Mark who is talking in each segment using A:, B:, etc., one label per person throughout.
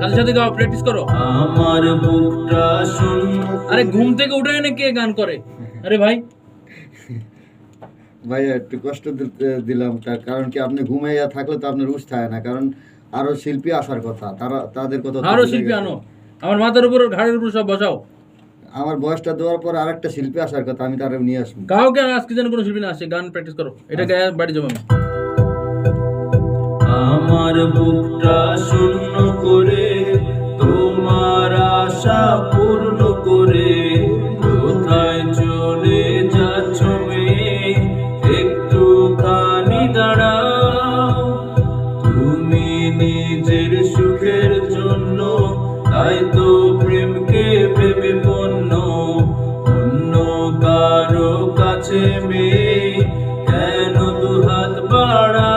A: সাথে সাথে গাও প্র্যাকটিস করো?
B: আমার বুকটা শূন্য
A: আরে ঘুম থেকে উঠে এনে কে গান করে? আরে ভাই।
C: ভাইয়া একটু কষ্ট দিলাম তার কারণ কি আপনি ঘুমাইয়া থাকলে তো আপনার উস থাকে না কারণ আরও শিল্পী আসার কথা তারা তাদের কথা আরও
A: শিল্পী আনো। আমার মাথার উপর ঘাড়ের উপর সব বসাও।
C: আমার বয়সটা দেওয়ার পর আরেকটা শিল্পী আসার কথা আমি তারা নিয়ে আসব।
A: কাউকে আজকে যেন কোনো শিল্পী না আসে গান প্র্যাকটিস করো। এটা গায়ে বাড়ি যাব আমি।
B: শূন্য করে, তোমার আশা পূর্ণ করে, কোথায় চলে যাচ্ছ মেয়ে? একটু খানি দাঁড়াও। তুমি নিজের সুখের জন্য, তাই তো প্রেমকে ভেবে পণ্য। অন্য কারও কাছে মেয়ে, কেন দুহাত বাড়াও?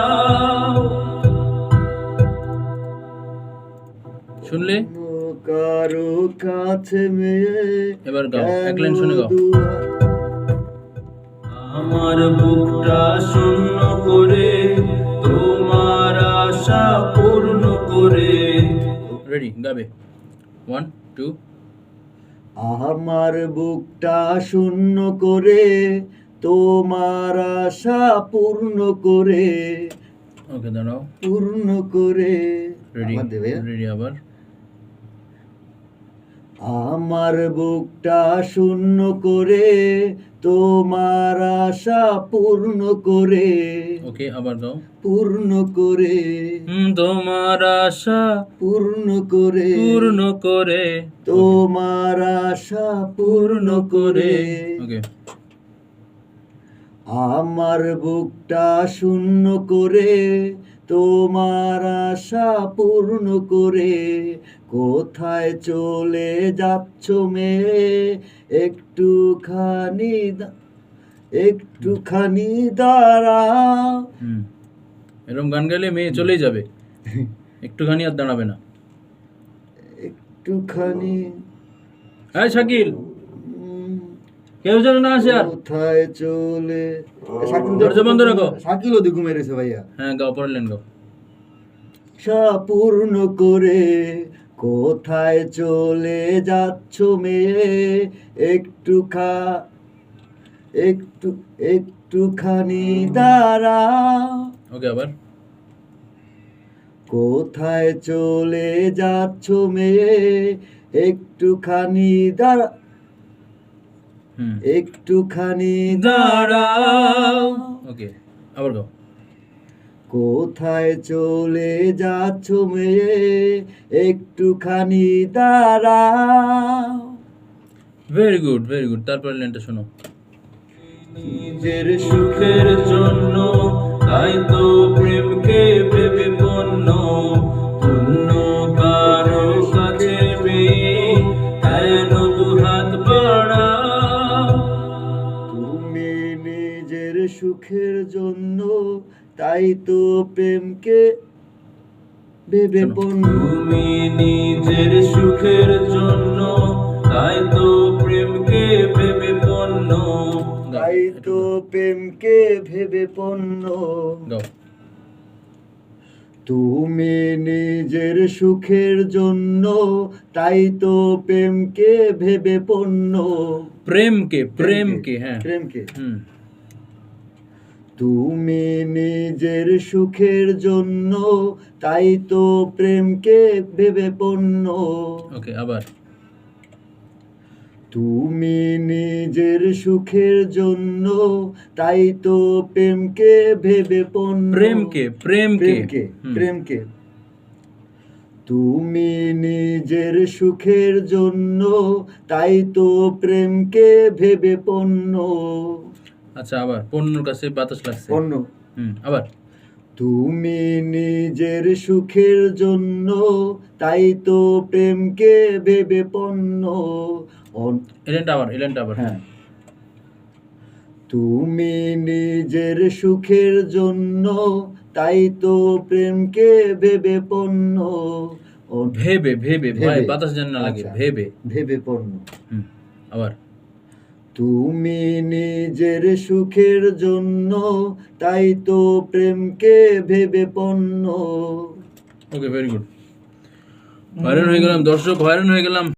C: কারও কাছে মেয়ে
A: এবার গাও এক লাইন শুনে গাও।
B: আমার বুকটা শূন্য করে তোমার আশা পূর্ণ করে।
A: রেডি গাবে। ওয়ান টু
C: আমার বুকটা শূন্য করে তোমার আশা পূর্ণ করে।
A: ওকে দাঁড়াও।
C: পূর্ণ করে।
A: রেডি রেডি আবার।
C: আমার বুকটা শূন্য করে তোমার আশা পূর্ণ করে।
A: ওকে আবার গাও
C: পূর্ণ করে।
A: তোমার আশা
C: পূর্ণ করে।
A: পূর্ণ করে।
C: তোমার আশা পূর্ণ করে।
A: ওকে।
C: আমার বুকটা শূন্য করে তোমার আশা পূর্ণ করে কোথায় চলে যাচ্ছ মেয়ে? একটুখানি একটুখানি দাঁড়া।
A: এরকম গান গাইলে মেয়ে চলেই যাবে। একটুখানি আর দাঁড়াবে না।
C: একটুখানি
A: হ্যাঁ শাকিল। কেউ যেন না আসে আর।
C: কোথায় চলে? শাকিল
A: দরজা বন্ধ রাখো।
C: শাকিল ওদি ঘুমিয়ে রয়েছে ভাইয়া।
A: হ্যাঁ গাও পরের লাইন গাও।
C: আশা পূর্ণ করে কোথায় চলে যাচ্ছ মেয়ে? একটু খা একটু একটুখানি দাঁড়া।
A: ওকে আবার?
C: কোথায় চলে যাচ্ছ মেয়ে? একটুখানি দাঁড়া। একটুখানি
A: দাঁড়াও। ওকে আবার গাও।
C: কোথায় চলে যাচ্ছ মেয়ে? একটুখানি দাঁড়া
A: ভেরি গুড ভেরি গুড তারপরের লাইনটা শোনো।
B: নিজের সুখের জন্য তাই তো প্রেমকে ভেবে পণ্য।
C: সুখের জন্য তাই তো প্রেমকে ভেবে পণ্য।
B: তুমি নিজের সুখের জন্য তাই তো প্রেমকে ভেবে পণ্য।
C: তাই তো প্রেমকে ভেবে পণ্য। তুমি নিজের সুখের জন্য তাই তো প্রেমকে ভেবে পণ্য।
A: প্রেমকে প্রেমকে হ্যাঁ।
C: প্রেমকে।
A: হুম।
C: তুমি নিজের সুখের জন্য তাই তো প্রেমকে ভেবে পণ্য।
A: ওকে আবার।
C: তুমি নিজের সুখের জন্য তাই তো প্রেমকে ভেবে পণ্য।
A: প্রেমকে প্রেমকে।
C: প্রেমকে প্রেমকে। তুমি নিজের সুখের জন্য তাই তো প্রেমকে ভেবে পণ্য।
A: আচ্ছা আবার পণ্যর কাছে বাতাস লাগছে।
C: পণ্য।
A: হুম আবার।
C: তুমি নিজের সুখের জন্য তাই তো প্রেমকে ভেবে পণ্য।
A: এলেনটা আবার এলেনটা আবার।
C: হ্যাঁ। তুমি নিজের সুখের জন্য তাই তো প্রেমকে ভেবে পণ্য।
A: ভেবে ভেবে ভাই। বাতাস যেন না লাগে
C: আচ্ছা।
A: ভেবে।
C: ভেবে পণ্য।
A: হুম আবার।
C: তুমি নিজের সুখের জন্য, তাই তো প্রেমকে ভেবে পণ্য।
A: ওকে ভেরি গুড হয়রান হয়ে গেলাম, দর্শক হয়রান হয়ে গেলাম।